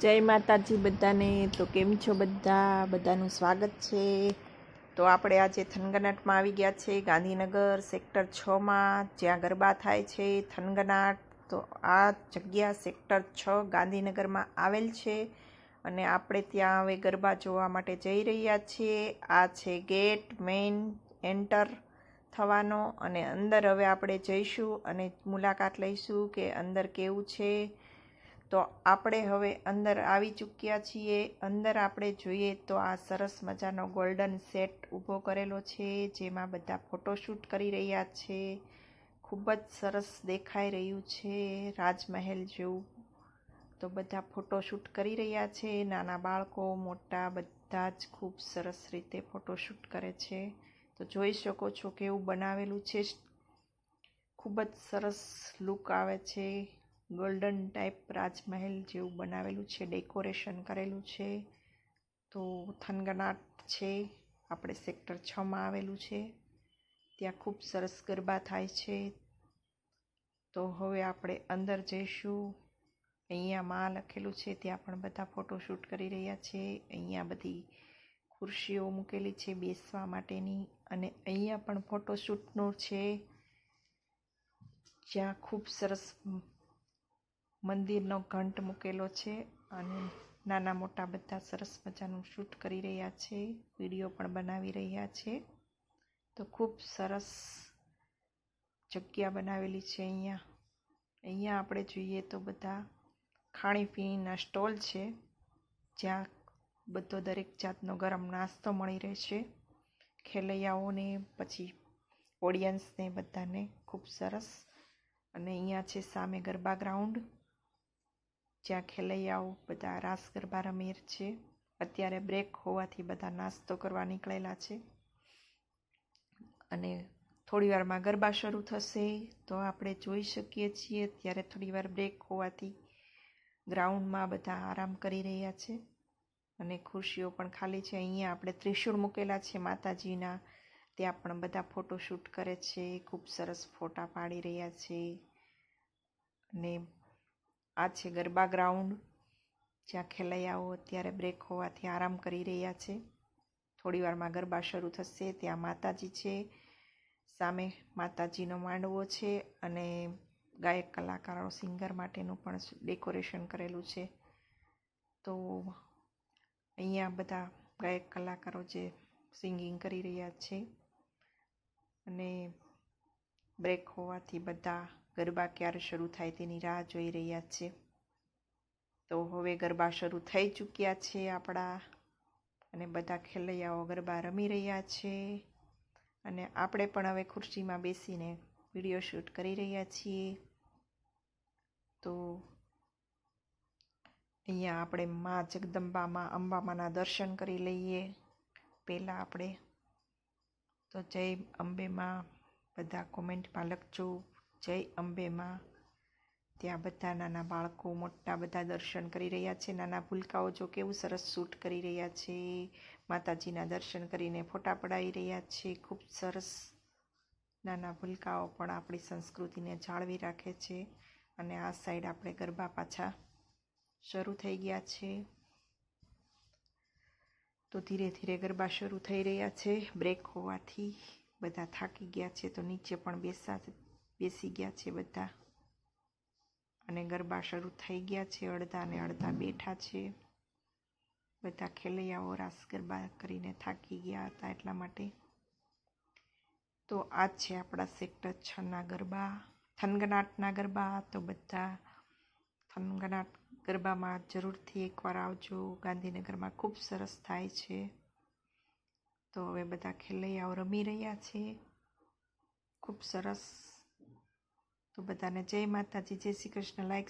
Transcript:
જય માતાજી બધાને. તો કેમ છો બધા? બધાનું સ્વાગત છે. તો આપણે આજે થનગનાટમાં આવી ગયા છે. ગાંધીનગર સેક્ટર છમાં જ્યાં ગરબા થાય છે થનગનાટ. તો આ જગ્યા સેક્ટર છ ગાંધીનગરમાં આવેલ છે અને આપણે ત્યાં હવે ગરબા જોવા માટે જઈ રહ્યા છીએ. આ છે ગેટ મેઇન એન્ટર થવાનો અને અંદર હવે આપણે જઈશું અને મુલાકાત લઈશું કે અંદર કેવું છે તો આપણે હવે અંદર આવી ચૂક્યા છીએ. અંદર આપણે જોઈએ તો આ સરસ મજાનો ગોલ્ડન સેટ ઊભો કરેલો છે, જેમાં બધા ફોટોશૂટ કરી રહ્યા છે. ખૂબ જ સરસ દેખાઈ રહ્યું છે, રાજમહેલ જેવું. તો બધા ફોટોશૂટ કરી રહ્યા છે. નાના બાળકો, મોટા, બધા જ ખૂબ સરસ રીતે ફોટોશૂટ કરે છે. તો જોઈ શકો છો કેવું બનાવેલું છે. ખૂબ જ સરસ લુક આવે છે. ગોલ્ડન ટાઈપ રાજમહેલ જેવું બનાવેલું છે, ડેકોરેશન કરેલું છે. તો થનગનાટ છે, આપણે સેક્ટર છમાં આવેલું છે. ત્યાં ખૂબ સરસ ગરબા થાય છે. તો હવે આપણે અંદર જઈશું. અહીંયા માં લખેલું છે, ત્યાં પણ બધા ફોટોશૂટ કરી રહ્યા છે. અહીંયા બધી ખુરશીઓ મૂકેલી છે બેસવા માટેની અને અહીંયા પણ ફોટોશૂટનું છે. જ્યાં ખૂબ સરસ મંદિરનો ઘંટ મૂકેલો છે અને નાના મોટા બધા સરસ મજાનું શૂટ કરી રહ્યા છે, વીડિયો પણ બનાવી રહ્યા છે. તો ખૂબ સરસ જગ્યા બનાવેલી છે અહીંયા. અહીંયા આપણે જોઈએ તો બધા ખાણીપીણીના સ્ટોલ છે, જ્યાં બધો દરેક જાતનો ગરમ નાસ્તો મળી રહેશે ખેલૈયાઓને, પછી ઓડિયન્સને બધાને ખૂબ સરસ. અને અહીંયા છે સામે ગરબા ગ્રાઉન્ડ. જ્યાં ખેલૈયાઓ બધા રાસ ગરબા રમે છે, અત્યારે બ્રેક હોવાથી બધા નાસ્તો કરવા નીકળેલા છે. અને થોડી વારમાં ગરબા શરૂ થશે, તો આપણે જોઈ શકીએ છીએ ત્યારે થોડી વાર બ્રેક હોવાથી ગ્રાઉન્ડમાં બધા આરામ કરી રહ્યા છે. અને ખુરશીઓ પણ ખાલી છે. અહીંયા આપણે ત્રિશૂળ મૂકેલા છે માતાજીના. ત્યાં પણ બધા ફોટોશૂટ કરે છે. ખૂબ સરસ ફોટા પાડી રહ્યા છે. અને આ છે ગરબા ગ્રાઉન્ડ, જ્યાં ખેલૈયાઓ અત્યારે બ્રેક હોવાથી આરામ કરી રહ્યા છે. થોડી વારમાં ગરબા શરૂ થશે, ત્યાં માતાજી છે, સામે માતાજીનો માંડવો છે અને ગાયક કલાકારો સિંગર માટેનું પણ ડેકોરેશન કરેલું છે. તો અહીંયા બધા ગાયક કલાકારો જે સિંગિંગ કરી રહ્યા છે અને બ્રેક હોવાથી બધા ગરબા ક્યારે શરૂ થાય તેની રાહ જોઈ રહ્યા છે. તો હવે ગરબા શરૂ થઈ ચૂક્યા છે આપણા. અને બધા ખેલૈયાઓ ગરબા રમી રહ્યા છે. અને આપણે પણ હવે ખુરશીમાં બેસીને વીડિયો શૂટ કરી રહ્યા છીએ. તો અહીંયા આપણે મા જગદંબામાં અંબામાના દર્શન કરી લઈએ પહેલાં આપણે. તો જય અંબેમાં બધા કોમેન્ટમાં લખજો. જય અંબેમાં. ત્યાં બધા નાના બાળકો મોટા બધા દર્શન કરી રહ્યા છે. નાના ભૂલકાઓ જો કેવું સરસ શૂટ કરી રહ્યા છે. માતાજીના દર્શન કરીને ફોટા પડાવી રહ્યા છે. ખૂબ સરસ નાના ભૂલકાઓ પણ આપણી સંસ્કૃતિને જાળવી રાખે છે અને આ સાઈડ આપણે ગરબા પાછા શરૂ થઈ ગયા છે. તો ધીરે ધીરે ગરબા શરૂ થઈ રહ્યા છે. બ્રેક હોવાથી બધા થાકી ગયા છે. તો નીચે પણ બેસા બેસી ગયા છે બધા. અને ગરબા શરૂ થઈ ગયા છે, અડધા ને અડધા બેઠા છે. બધા ખેલૈયાઓ રાસ ગરબા કરીને થાકી ગયા હતા એટલા માટે. તો આ છે આપણા સેક્ટર છના ગરબા. થનગનાટના ગરબા, તો બધા થનગનાટ ગરબામાં જરૂરથી એકવાર આવજો. ગાંધીનગરમાં ખૂબ સરસ થાય છે. તો હવે બધા ખેલૈયાઓ રમી રહ્યા છે. ખૂબ સરસ તો બધાને જય માતાજી જય શ્રી કૃષ્ણ. લાઈક